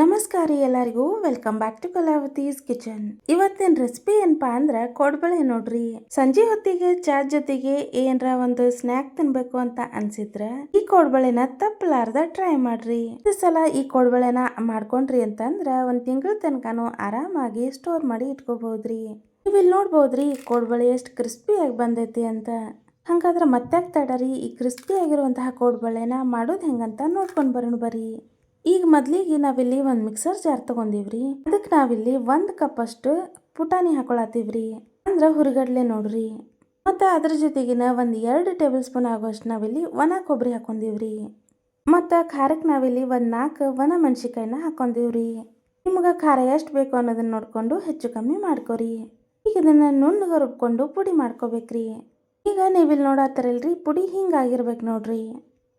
ನಮಸ್ಕಾರ ಎಲ್ಲರಿಗೂ. Welcome back to Kalavati's kitchen ಇವತ್ತಿನ ರೆಸಿಪಿ ಏನಪ್ಪಾ ಅಂದ್ರ ಕೋಡ್ಬಳೆ ನೋಡ್ರಿ. ಸಂಜೆ ಹೊತ್ತಿಗೆ ಚಾ ಜೊತೆಗೆ ಏನರ ಒಂದು ಸ್ನ್ಯಾಕ್ ತಿನ್ಬೇಕು ಅಂತ ಅನ್ಸಿದ್ರ ಈ ಕೋಡ್ಬಳೆನ ತಪ್ಪಲಾರ್ದ ಟ್ರೈ ಮಾಡ್ರಿ. ಈ ಸಲ ಈ ಕೋಡ್ಬಳೆನ ಮಾಡ್ಕೊಂಡ್ರಿ ಅಂತಂದ್ರ ಒಂದ್ ತಿಂಗಳ ತನಕನು ಆರಾಮಾಗಿ ಸ್ಟೋರ್ ಮಾಡಿ ಇಟ್ಕೋಬಹುದ್ರಿ ನೀವ್ ಇಲ್ಲಿ ನೋಡ್ಬೋದ್ರಿ ಕೋಡ್ಬಳೆ ಎಷ್ಟು ಕ್ರಿಸ್ಪಿಯಾಗಿ ಬಂದೈತಿ ಅಂತ. ಹಂಗಾದ್ರೆ ಮತ್ತೆ ತಡರಿ ಈ ಕ್ರಿಸ್ಪಿ ಆಗಿರುವಂತಹ ಕೋಡ್ಬಳೆನ ಮಾಡೋದು ಹೆಂಗಂತ ನೋಡ್ಕೊಂಡು ಬರೋಣ ಬರ್ರಿ. ಈಗ ಮೊದ್ಲಿಗೆ ನಾವಿಲ್ಲಿ ಒಂದು ಮಿಕ್ಸರ್ ಜಾರ್ ತಗೊಂಡಿವ್ರಿ. ಅದಕ್ಕೆ ನಾವಿಲ್ಲಿ ಒಂದು ಕಪ್ ಅಷ್ಟು ಪುಟಾಣಿ ಹಾಕೊಳತ್ತೀವ್ರಿ. ಅಂದ್ರೆ ಹುರಿಗಡ್ಲೆ ನೋಡ್ರಿ. ಮತ್ತು ಅದ್ರ ಜೊತೆಗಿನ ಒಂದು ಎರಡು ಟೇಬಲ್ ಸ್ಪೂನ್ ಆಗುವಷ್ಟು ನಾವಿಲ್ಲಿ ಒಣ ಕೊಬ್ಬರಿ ಹಾಕೊಂಡಿವ್ರಿ. ಮತ್ತು ಖಾರಕ್ಕೆ ನಾವಿಲ್ಲಿ ಒಂದು ನಾಲ್ಕು ಒಣ ಮೆಣಸಿಕಾಯಿನ ಹಾಕೊಂಡಿವ್ರಿ. ನಿಮ್ಗೆ ಖಾರ ಎಷ್ಟು ಬೇಕು ಅನ್ನೋದನ್ನ ನೋಡಿಕೊಂಡು ಹೆಚ್ಚು ಕಮ್ಮಿ ಮಾಡ್ಕೋರಿ. ಈಗ ಇದನ್ನು ನುಣ್ಣಗೆ ರುಬ್ಕೊಂಡು ಪುಡಿ ಮಾಡ್ಕೋಬೇಕ್ರಿ. ಈಗ ನೀವಿಲ್ಲಿ ನೋಡತ್ತಾರಲ್ರಿ ಪುಡಿ ಹಿಂಗಾಗಿರ್ಬೇಕು ನೋಡ್ರಿ.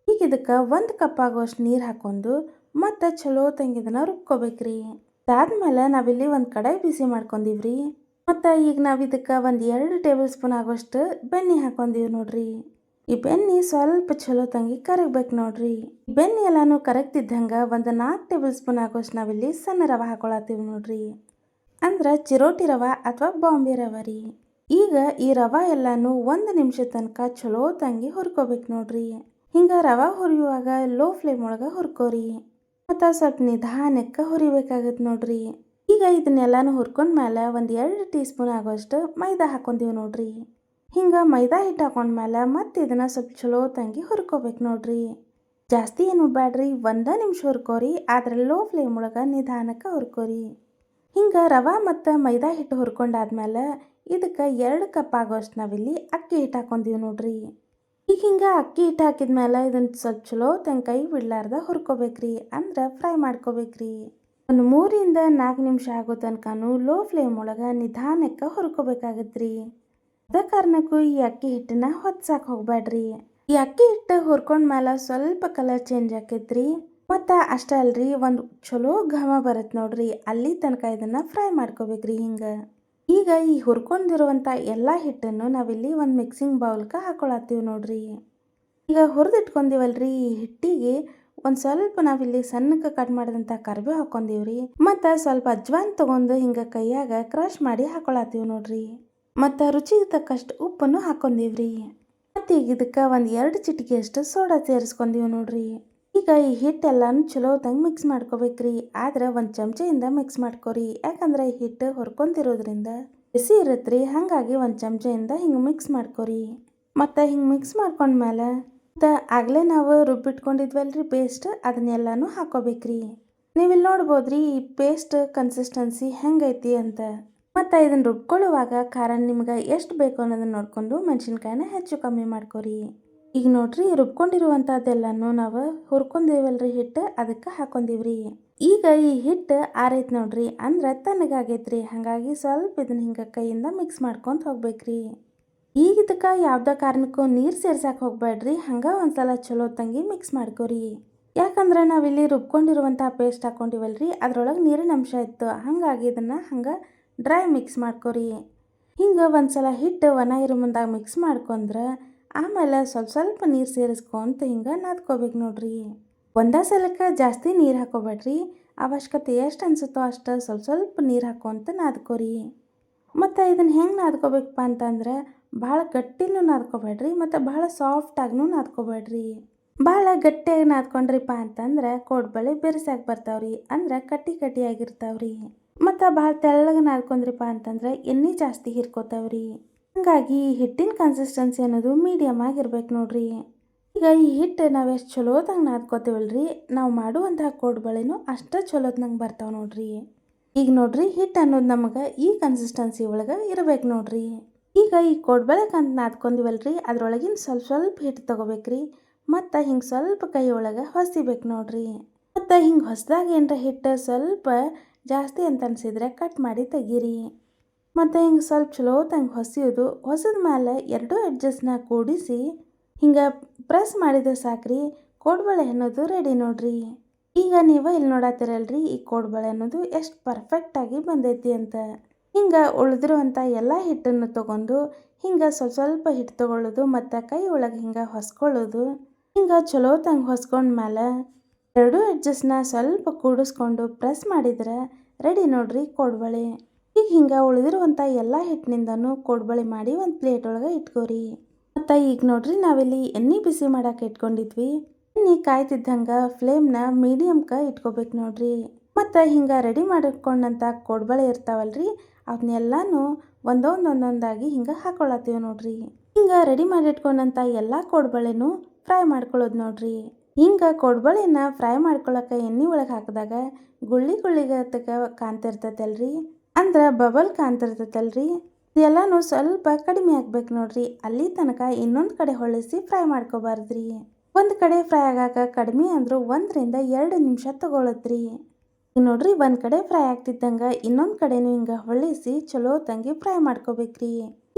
ಈಗ ಇದಕ್ಕೆ ಒಂದು ಕಪ್ ಆಗುವಷ್ಟು ನೀರು ಹಾಕೊಂಡು ಮತ್ತು ಚಲೋ ತಂಗಿದನ ರುಬ್ಕೋಬೇಕ್ರಿ. ಅದಾದ್ಮೇಲೆ ನಾವಿಲ್ಲಿ ಒಂದು ಕಡೆ ಬಿಸಿ ಮಾಡ್ಕೊಂಡಿವ್ರಿ. ಮತ್ತು ಈಗ ನಾವು ಇದಕ್ಕೆ ಒಂದು ಎರಡು ಟೇಬಲ್ ಸ್ಪೂನ್ ಆಗೋಷ್ಟು ಬೆಣ್ಣೆ ಹಾಕೊಂಡಿವಿ ನೋಡ್ರಿ. ಈ ಬೆಣ್ಣೆ ಸ್ವಲ್ಪ ಚಲೋ ತಂಗಿ ಕರಗ್ಬೇಕು ನೋಡ್ರಿ. ಬೆಣ್ಣೆ ಎಲ್ಲಾನು ಕರಗ್ತಿದ್ದಂಗೆ ಒಂದು ನಾಲ್ಕು ಟೇಬಲ್ ಸ್ಪೂನ್ ಆಗೋಷ್ಟು ನಾವಿಲ್ಲಿ ಸಣ್ಣ ರವೆ ಹಾಕೊಳತ್ತೀವಿ ನೋಡ್ರಿ. ಅಂದ್ರೆ ಚಿರೋಟಿ ರವೆ ಅಥವಾ ಬಾಂಬೆ ರವೆ ರೀ. ಈಗ ಈ ರವೆ ಎಲ್ಲಾನು ಒಂದು ನಿಮಿಷ ತನಕ ಚಲೋ ತಂಗಿ ಹುರ್ಕೋಬೇಕು ನೋಡ್ರಿ. ಹಿಂಗೆ ರವೆ ಹುರಿಯುವಾಗ ಲೋ ಫ್ಲೇಮ್ ಒಳಗೆ ಹುರ್ಕೋರಿ. ಮತ್ತು ಸ್ವಲ್ಪ ನಿಧಾನಕ್ಕೆ ಹುರಿಬೇಕಾಗತ್ತೆ ನೋಡ್ರಿ. ಈಗ ಇದನ್ನೆಲ್ಲಾನು ಹುರ್ಕೊಂಡ್ಮೇಲೆ ಒಂದು ಎರಡು ಟೀ ಸ್ಪೂನ್ ಆಗೋಷ್ಟು ಮೈದಾ ಹಾಕೊಂತೀವಿ ನೋಡ್ರಿ. ಹಿಂಗೆ ಮೈದಾ ಹಿಟ್ಟು ಹಾಕೊಂಡ್ಮೇಲೆ ಮತ್ತೆ ಇದನ್ನು ಸ್ವಲ್ಪ ಚಲೋ ತಂಗಿ ಹುರ್ಕೋಬೇಕು ನೋಡ್ರಿ. ಜಾಸ್ತಿ ಏನು ಬ್ಯಾಡ್ರಿ, ಒಂದೇ ನಿಮಿಷ ಹುರ್ಕೋರಿ, ಆದರೆ ಲೋ ಫ್ಲೇಮ್ ಒಳಗೆ ನಿಧಾನಕ್ಕೆ ಹುರ್ಕೋರಿ. ಹಿಂಗೆ ರವೆ ಮತ್ತು ಮೈದಾ ಹಿಟ್ಟು ಹುರ್ಕೊಂಡಾದ್ಮೇಲೆ ಇದಕ್ಕೆ ಎರಡು ಕಪ್ ಆಗೋಷ್ಟು ನಾವಿಲ್ಲಿ ಅಕ್ಕಿ ಹಿಟ್ಟು ಹಾಕೊಂತೀವಿ ನೋಡ್ರಿ. ಈಗ ಹಿಂಗೆ ಅಕ್ಕಿ ಹಿಟ್ಟು ಹಾಕಿದ್ಮೇಲೆ ಇದನ್ನು ಸ್ವಲ್ಪ ಚಲೋ ತೆಂಕಾಯಿ ಬಿಡ್ಲಾರ್ದ ಹುರ್ಕೋಬೇಕ್ರಿ ಅಂದ್ರೆ ಫ್ರೈ ಮಾಡ್ಕೋಬೇಕ್ರಿ. ಒಂದು ಮೂರಿಂದ ನಾಲ್ಕು ನಿಮಿಷ ಆಗೋ ತನಕನೂ ಲೋ ಫ್ಲೇಮ್ ಒಳಗೆ ನಿಧಾನಕ್ಕೆ ಹುರ್ಕೋಬೇಕಾಗತ್ರಿ. ಅದ ಕಾರಣಕ್ಕೂ ಈ ಅಕ್ಕಿ ಹಿಟ್ಟನ್ನ ಹೊತ್ಸಾಕ್ ಹೋಗ್ಬೇಡ್ರಿ ಈ ಅಕ್ಕಿ ಹಿಟ್ಟು ಹುರ್ಕೊಂಡ್ಮೇಲೆ ಸ್ವಲ್ಪ ಕಲರ್ ಚೇಂಜ್ ಆಕೈತ್ರಿ. ಮತ್ತು ಅಷ್ಟೇ ಅಲ್ರಿ, ಒಂದು ಚಲೋ ಘಮ ಬರುತ್ತೆ ನೋಡ್ರಿ, ಅಲ್ಲಿ ತನಕ ಇದನ್ನು ಫ್ರೈ ಮಾಡ್ಕೋಬೇಕ್ರಿ ಹಿಂಗೆ. ಈಗ ಈ ಹುರ್ಕೊಂಡಿರುವಂಥ ಎಲ್ಲ ಹಿಟ್ಟನ್ನು ನಾವಿಲ್ಲಿ ಒಂದು ಮಿಕ್ಸಿಂಗ್ ಬೌಲ್ಗೆ ಹಾಕೊಳತ್ತೀವಿ ನೋಡ್ರಿ. ಈಗ ಹುರಿದಿಟ್ಕೊಂಡಿವಲ್ರಿ ಈ ಹಿಟ್ಟಿಗೆ ಒಂದು ಸ್ವಲ್ಪ ನಾವಿಲ್ಲಿ ಸಣ್ಣಕ್ಕೆ ಕಟ್ ಮಾಡಿದಂಥ ಕರಿಬೇವು ಹಾಕೊಂಡೀವ್ರಿ. ಮತ್ತು ಸ್ವಲ್ಪ ಅಜ್ವಾನ್ ತೊಗೊಂಡು ಹಿಂಗೆ ಕೈಯಾಗ ಕ್ರಶ್ ಮಾಡಿ ಹಾಕೊಳತ್ತೀವಿ ನೋಡ್ರಿ. ಮತ್ತು ರುಚಿಗೆ ತಕ್ಕಷ್ಟು ಉಪ್ಪನ್ನು ಹಾಕೊಂಡೀವ್ರಿ. ಮತ್ತು ಈಗ ಇದಕ್ಕೆ ಒಂದು ಎರಡು ಚಿಟಿಕೆಯಷ್ಟು ಸೋಡಾ ಸೇರಿಸ್ಕೊಂಡಿವಿ ನೋಡ್ರಿ. ಈಗ ಈ ಹಿಟ್ಟೆಲ್ಲನೂ ಚಲೋ ತಂಗೆ ಮಿಕ್ಸ್ ಮಾಡ್ಕೋಬೇಕ್ರಿ. ಆದ್ರೆ ಒಂದು ಚಮಚೆಯಿಂದ ಮಿಕ್ಸ್ ಮಾಡ್ಕೊರಿ. ಯಾಕಂದ್ರೆ ಹಿಟ್ಟು ಹೊರ್ಕೊಂತಿರೋದ್ರಿಂದ ಬಿಸಿ ಇರತ್ರಿ. ಹಾಗಾಗಿ ಒಂದು ಚಮಚೆಯಿಂದ ಹಿಂಗೆ ಮಿಕ್ಸ್ ಮಾಡ್ಕೊರಿ. ಮತ್ತು ಹಿಂಗೆ ಮಿಕ್ಸ್ ಮಾಡ್ಕೊಂಡ್ಮೇಲೆ ಮತ್ತು ಆಗಲೇ ನಾವು ರುಬ್ಬಿಟ್ಕೊಂಡಿದ್ವಲ್ರಿ ಪೇಸ್ಟ್ ಅದನ್ನೆಲ್ಲನೂ ಹಾಕೋಬೇಕ್ರಿ. ನೀವಿಲ್ಲಿ ನೋಡ್ಬೋದ್ರಿ, ಈ ಪೇಸ್ಟ್ ಕನ್ಸಿಸ್ಟೆನ್ಸಿ ಹೆಂಗೈತಿ ಅಂತ. ಮತ್ತು ಇದನ್ನು ರುಬ್ಕೊಳ್ಳುವಾಗ ಖಾರ ನಿಮ್ಗೆ ಎಷ್ಟು ಬೇಕು ಅನ್ನೋದನ್ನ ನೋಡಿಕೊಂಡು ಮೆಣಸಿನ್ಕಾಯಿನ ಹೆಚ್ಚು ಕಮ್ಮಿ ಮಾಡ್ಕೊರಿ. ಈಗ ನೋಡ್ರಿ ರುಬ್ಕೊಂಡಿರುವಂಥದ್ದೆಲ್ಲನೂ ನಾವು ಹುರ್ಕೊಂಡಿವಲ್ರಿ ಹಿಟ್ಟು, ಅದಕ್ಕೆ ಹಾಕೊಂಡಿವ್ರಿ. ಈಗ ಈ ಹಿಟ್ಟು ಆರೈತ್ ನೋಡ್ರಿ, ಅಂದ್ರೆ ತಣ್ಣಗಾಗೈತ್ರಿ, ಹಾಗಾಗಿ ಸ್ವಲ್ಪ ಇದನ್ನ ಹಿಂಗೆ ಕೈಯಿಂದ ಮಿಕ್ಸ್ ಮಾಡ್ಕೊಂತ ಹೋಗ್ಬೇಕ್ರಿ. ಈಗ ಇದಕ್ಕೆ ಯಾವ್ದ ಕಾರಣಕ್ಕೂ ನೀರು ಸೇರ್ಸಕ್ಕೆ ಹೋಗ್ಬೇಡ್ರಿ ಹಂಗೆ ಒಂದ್ಸಲ ಚಲೋ ತಂಗಿ ಮಿಕ್ಸ್ ಮಾಡ್ಕೊರಿ. ಯಾಕಂದ್ರೆ ನಾವಿಲ್ಲಿ ರುಬ್ಕೊಂಡಿರುವಂಥ ಪೇಸ್ಟ್ ಹಾಕೊಂಡಿವಲ್ರಿ, ಅದರೊಳಗೆ ನೀರಿನ ಅಂಶ ಇತ್ತು, ಹಾಗಾಗಿ ಇದನ್ನು ಹಂಗೆ ಡ್ರೈ ಮಿಕ್ಸ್ ಮಾಡ್ಕೋರಿ. ಹಿಂಗೆ ಒಂದ್ಸಲ ಹಿಟ್ಟು ಒಣ ಇರೋ ಮುಂದಾಗ ಮಿಕ್ಸ್ ಮಾಡ್ಕೊಂಡ್ರೆ ಆಮೇಲೆ ಸ್ವಲ್ಪ ಸ್ವಲ್ಪ ನೀರು ಸೇರಿಸ್ಕೊಂತ ಹಿಂಗೆ ನಾದ್ಕೋಬೇಕು ನೋಡ್ರಿ. ಒಂದೇ ಸಲಕ್ಕೆ ಜಾಸ್ತಿ ನೀರು ಹಾಕೋಬೇಡ್ರಿ. ಅವಶ್ಯಕತೆ ಎಷ್ಟು ಅನ್ಸುತ್ತೋ ಅಷ್ಟು ಸ್ವಲ್ಪ ಸ್ವಲ್ಪ ನೀರು ಹಾಕೋಂತ ನಾದ್ಕೋರಿ. ಮತ್ತು ಇದನ್ನು ಹೆಂಗೆ ನಾದ್ಕೋಬೇಕಪ್ಪ ಅಂತಂದ್ರೆ ಭಾಳ ಗಟ್ಟಿನೂ ನಾದ್ಕೋಬೇಡ್ರಿ ಮತ್ತು ಭಾಳ ಸಾಫ್ಟಾಗೂ ನಾದ್ಕೋಬೇಡ್ರಿ. ಭಾಳ ಗಟ್ಟಿಯಾಗಿ ನಾದ್ಕೊಂಡ್ರಿಪ್ಪ ಅಂತಂದ್ರೆ ಕೋಡ್ಬಳೆ ಬಿರ್ಸಾಗಿ ಬರ್ತಾವ್ರಿ ಅಂದ್ರೆ ಕಟ್ಟಿ ಕಟ್ಟಿಯಾಗಿರ್ತಾವ್ರಿ ಮತ್ತು ಭಾಳ ತೆಳ್ಳಗೆ ನಾದ್ಕೊಂಡ್ರಿಪ್ಪ ಅಂತಂದ್ರೆ ಎಣ್ಣೆ ಜಾಸ್ತಿ ಹಿರ್ಕೋತಾವ್ರಿ. ಹಾಗಾಗಿ ಈ ಹಿಟ್ಟಿನ ಕನ್ಸಿಸ್ಟೆನ್ಸಿ ಅನ್ನೋದು ಮೀಡಿಯಮ್ ಆಗಿರ್ಬೇಕು ನೋಡ್ರಿ. ಈಗ ಈ ಹಿಟ್ಟು ನಾವು ಎಷ್ಟು ಚಲೋದಂಗೆ ನಾದ್ಕೋತೀವಲ್ರಿ? ನಾವು ಮಾಡುವಂತಹ ಕೋಡ್ಬಳೆನೂ ಅಷ್ಟು ಚಲೋತ್ನಂಗೆ ಬರ್ತಾವೆ ನೋಡ್ರಿ. ಈಗ ನೋಡ್ರಿ ಹಿಟ್ಟು ಅನ್ನೋದು ನಮಗೆ ಈ ಕನ್ಸಿಸ್ಟೆನ್ಸಿ ಒಳಗೆ ಇರಬೇಕು ನೋಡ್ರಿ. ಈಗ ಈ ಕೋಡ್ಬಳೆಗೆ ಅಂತ ನಾದ್ಕೊಂಡಿವಲ್ರಿ ಅದರೊಳಗಿನ ಸ್ವಲ್ಪ ಸ್ವಲ್ಪ ಹಿಟ್ಟು ತಗೋಬೇಕ್ರಿ. ಮತ್ತು ಹಿಂಗೆ ಸ್ವಲ್ಪ ಕೈ ಒಳಗೆ ಹೊಸಿಬೇಕು ನೋಡ್ರಿ. ಮತ್ತು ಹಿಂಗೆ ಹೊಸದಾಗ ಏನರ ಹಿಟ್ಟು ಸ್ವಲ್ಪ ಜಾಸ್ತಿ ಅಂತ ಅನ್ಸಿದ್ರೆ ಕಟ್ ಮಾಡಿ ತೆಗೀರಿ. ಮತ್ತು ಹಿಂಗೆ ಸ್ವಲ್ಪ ಚಲೋ ತಂಗೆ ಹೊಸಿಯೋದು, ಹೊಸದ ಮೇಲೆ ಎರಡೂ ಎಡ್ಜಸ್ನ ಕೂಡಿಸಿ ಹಿಂಗೆ ಪ್ರೆಸ್ ಮಾಡಿದ್ರೆ ಸಾಕ್ರಿ, ಕೋಡ್ಬಳೆ ಅನ್ನೋದು ರೆಡಿ ನೋಡ್ರಿ. ಈಗ ನೀವು ಇಲ್ಲಿ ನೋಡತ್ತೀರಲ್ರಿ ಈ ಕೋಡ್ಬಳೆ ಅನ್ನೋದು ಎಷ್ಟು ಪರ್ಫೆಕ್ಟಾಗಿ ಬಂದೈತಿ ಅಂತ. ಹಿಂಗೆ ಉಳಿದಿರುವಂಥ ಎಲ್ಲ ಹಿಟ್ಟನ್ನು ತೊಗೊಂಡು ಹಿಂಗೆ ಸ್ವಲ್ಪ ಸ್ವಲ್ಪ ಹಿಟ್ಟು ತೊಗೊಳ್ಳೋದು ಮತ್ತು ಕೈ ಒಳಗೆ ಹಿಂಗೆ ಹೊಸ್ಕೊಳ್ಳೋದು. ಹಿಂಗೆ ಚಲೋ ತಂಗೆ ಹೊಸ್ಕೊಂಡ್ಮೇಲೆ ಎರಡೂ ಎಡ್ಜಸ್ನ ಸ್ವಲ್ಪ ಕೂಡಿಸ್ಕೊಂಡು ಪ್ರೆಸ್ ಮಾಡಿದ್ರೆ ರೆಡಿ ನೋಡ್ರಿ ಕೋಡ್ಬಳೆ. ಈಗ ಹಿಂಗೆ ಉಳಿದಿರುವಂಥ ಎಲ್ಲ ಹಿಟ್ಟಿನಿಂದನು ಕೊಡ್ಬಳಿ ಮಾಡಿ ಒಂದು ಪ್ಲೇಟ್ ಒಳಗೆ ಇಟ್ಕೋರಿ. ಮತ್ತು ಈಗ ನೋಡ್ರಿ ನಾವಿಲ್ಲಿ ಎಣ್ಣೆ ಬಿಸಿ ಮಾಡಕ್ಕೆ ಇಟ್ಕೊಂಡಿದ್ವಿ. ಎಣ್ಣೆ ಕಾಯ್ತಿದ್ದಂಗೆ ಫ್ಲೇಮ್ನ ಮೀಡಿಯಮ್ಕ ಇಟ್ಕೋಬೇಕು ನೋಡ್ರಿ. ಮತ್ತು ಹಿಂಗೆ ರೆಡಿ ಮಾಡಿಟ್ಕೊಂಡಂಥ ಕೊಡ್ಬಳೆ ಇರ್ತಾವಲ್ರಿ ಅವನ್ನೆಲ್ಲಾನು ಒಂದೊಂದು ಒಂದೊಂದಾಗಿ ಹಿಂಗೆ ಹಾಕೊಳತ್ತೀವಿ ನೋಡ್ರಿ. ಹಿಂಗೆ ರೆಡಿ ಮಾಡಿಟ್ಕೊಂಡಂಥ ಎಲ್ಲ ಕೋಡ್ಬಳೆನೂ ಫ್ರೈ ಮಾಡ್ಕೊಳ್ಳೋದು ನೋಡ್ರಿ. ಹಿಂಗೆ ಕೊಡ್ಬಳೆನ ಫ್ರೈ ಮಾಡ್ಕೊಳಕ್ಕೆ ಎಣ್ಣೆ ಒಳಗೆ ಹಾಕಿದಾಗ ಗುಳ್ಳಿ ಗುಳ್ಳಿಗತಕ ಕಾಣ್ತಿರ್ತೈತಲ್ರಿ. ಅಂದ್ರೆ ಬಬಲ್ ಕಾಣ್ತಿರ್ತೈತಲ್ರಿ? ಎಲ್ಲಾನು ಸ್ವಲ್ಪ ಕಡಿಮೆ ಆಗ್ಬೇಕು ನೋಡ್ರಿ. ಅಲ್ಲಿ ತನಕ ಇನ್ನೊಂದು ಕಡೆ ಹೊಳಿಸಿ ಫ್ರೈ ಮಾಡ್ಕೋಬಾರ್ದ್ರಿ. ಒಂದು ಕಡೆ ಫ್ರೈ ಆಗಾಕ ಕಡಿಮೆ ಅಂದ್ರೆ ಒಂದರಿಂದ ಎರಡು ನಿಮಿಷ ತಗೊಳತ್ರಿ ನೋಡ್ರಿ, ಒಂದು ಕಡೆ ಫ್ರೈ ಆಗ್ತಿದ್ದಂಗ ಇನ್ನೊಂದು ಕಡೆನೂ ಹಿಂಗೆ ಹೊಳಿಸಿ ಚಲೋ ತಂಗಿ ಫ್ರೈ ಮಾಡ್ಕೋಬೇಕ್ರಿ.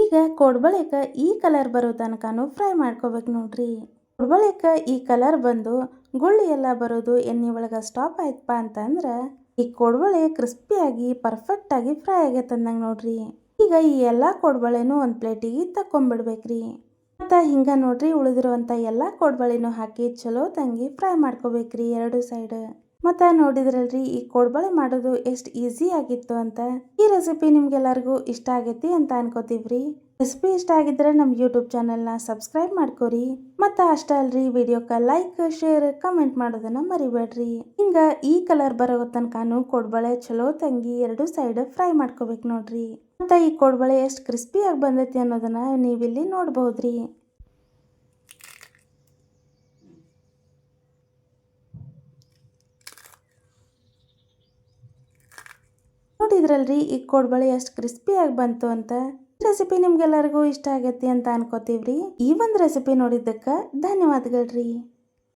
ಈಗ ಕೊಡ್ಬಳಿಕ ಈ ಕಲರ್ ಬರೋ ತನಕನೂ ಫ್ರೈ ಮಾಡ್ಕೋಬೇಕು ನೋಡ್ರಿ. ಕೊಡ್ಬಳಿಕ ಈ ಕಲರ್ ಬಂದು ಗುಳ್ಳಿ ಎಲ್ಲ ಬರೋದು ಎಣ್ಣೆ ಒಳಗೆ ಸ್ಟಾಪ್ ಆಯ್ತಪ್ಪ ಅಂತಂದ್ರೆ ಈ ಕೋಡ್ಬಳೆ ಕ್ರಿಸ್ಪಿಯಾಗಿ ಪರ್ಫೆಕ್ಟಾಗಿ ಫ್ರೈ ಆಗೈತಂದಂಗೆ ನೋಡ್ರಿ. ಈಗ ಈ ಎಲ್ಲ ಕೋಡ್ಬಳೆನೂ ಒಂದು ಪ್ಲೇಟಿಗೆ ತಕ್ಕೊಂಬಿಡ್ಬೇಕ್ರಿ. ಮತ್ತು ಹಿಂಗೆ ನೋಡ್ರಿ ಉಳಿದಿರುವಂಥ ಎಲ್ಲ ಕೊಡಬಳೆನೂ ಹಾಕಿ ಚಲೋ ತಂಗಿ ಫ್ರೈ ಮಾಡ್ಕೋಬೇಕ್ರಿ ಎರಡು ಸೈಡ್ ಮತ್ತು ನೋಡಿದ್ರಲ್ರಿ, ಈ ಕೋಡ್ಬಳೆ ಮಾಡೋದು ಎಷ್ಟು ಈಸಿ ಆಗಿತ್ತು ಅಂತ. ಈ ರೆಸಿಪಿ ನಿಮ್ಗೆಲ್ಲರಿಗೂ ಇಷ್ಟ ಆಗೈತಿ ಅಂತ ಅನ್ಕೋತೀವ್ರಿ. ರೆಸಿಪಿ ಇಷ್ಟ ಆಗಿದ್ರೆ ನಮ್ಮ ಯೂಟ್ಯೂಬ್ ಚಾನಲ್ನ ಸಬ್ಸ್ಕ್ರೈಬ್ ಮಾಡ್ಕೋರಿ. ಮತ್ತು ಅಷ್ಟೇ ಅಲ್ರಿ ವಿಡಿಯೋಕ್ಕೆ ಲೈಕ್ ಶೇರ್ ಕಮೆಂಟ್ ಮಾಡೋದನ್ನ ಮರಿಬೇಡ್ರಿ. ಹಿಂಗ ಈ ಕಲರ್ ಬರೋ ತನಕನೂ ಕೋಡ್ಬಳೆ ಚಲೋ ತಂಗಿ ಎರಡು ಸೈಡ್ ಫ್ರೈ ಮಾಡ್ಕೋಬೇಕು ನೋಡ್ರಿ. ಮತ್ತು ಈ ಕೋಡ್ಬಳೆ ಎಷ್ಟು ಕ್ರಿಸ್ಪಿಯಾಗಿ ಬಂದೈತಿ ಅನ್ನೋದನ್ನ ನೀವಿಲ್ಲಿ ನೋಡ್ಬೋದ್ರಿ. ನೋಡಿದ್ರಲ್ರಿ ಈ ಕೋಡ್ಬಳೆ ಎಷ್ಟು ಕ್ರಿಸ್ಪಿಯಾಗಿ ಬಂತು ಅಂತ. ರೆಸಿಪಿ ನಿಮ್ಗೆಲ್ಲರಿಗೂ ಇಷ್ಟ ಆಗೈತಿ ಅಂತ ಅನ್ಕೋತೀವ್ರಿ. ಈ ಒಂದು ರೆಸಿಪಿ ನೋಡಿದ್ದಕ್ಕೆ ಧನ್ಯವಾದಗಳ್ರಿ.